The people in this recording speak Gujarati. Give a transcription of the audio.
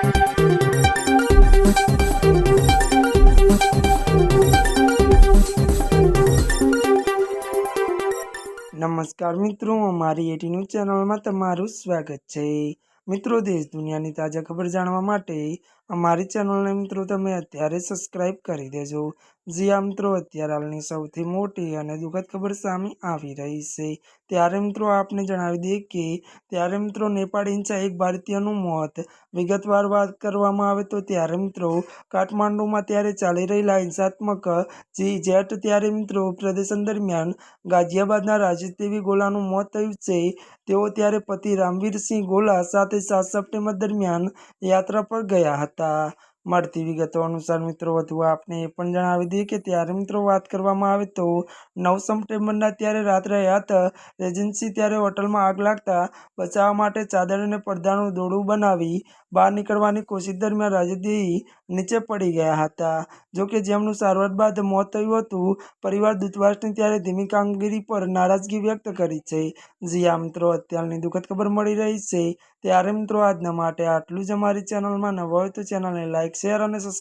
નમસ્કાર મિત્રો, અમારી એટી ન્યૂઝ ચેનલમાં તમારું સ્વાગત છે. મિત્રો, દેશ દુનિયાની તાજા ખબર જાણવા માટે અમારી ચેનલને મિત્રો તમે અત્યારે સબસ્ક્રાઇબ કરી દેજો. જી આ મિત્રો અત્યારે હાલની સૌથી મોટી અને દુઃખદ ખબર સામે આવી રહી છે. ત્યારે મિત્રો આપને જણાવી દઈએ કે ત્યારે મિત્રો નેપાળ ઇંચા એક ભારતીયનું મોત વિગતવાર વાત કરવામાં આવે તો ત્યારે મિત્રો કાઠમાંડુમાં ત્યારે ચાલી રહેલા હિંસાત્મક જી જેટ ત્યારે મિત્રો પ્રદર્શન દરમિયાન ગાઝિયાબાદના રાજદેવી ગોલાનું મોત થયું છે. તેઓ ત્યારે પતિ રામવીરસિંહ ગોલા સાથે સાત સપ્ટેમ્બર દરમિયાન યાત્રા પર ગયા હતા. મળતી વિગતો અનુસાર મિત્રો, વધુ આપને એ પણ જણાવી દઈએ કે ત્યારે મિત્રો વાત કરવામાં આવે તો નવ સપ્ટેમ્બરના ત્યારે રાત્રે હયાત રેજન્સી ત્યારે હોટલમાં આગ લાગતા બચાવવા માટે ચાદર અને પડદાનું દોડું બનાવી બહાર નીકળવાની કોશિશ દરમિયાન રાજેશદેવી નીચે પડી ગયા હતા. જોકે જેમનું સારવાર બાદ મોત થયું હતું, પરિવાર દૂતાવાસની ત્યારે ધીમી કામગીરી પર નારાજગી વ્યક્ત કરી છે. જી આ મિત્રો, અત્યારની દુઃખદ ખબર મળી રહી છે. ત્યારે મિત્રો આજના માટે આટલું જ અમારી ચેનલમાં નવો હોય તો ચેનલને લાઇક શેર અને સબસ્ક્રાઈબ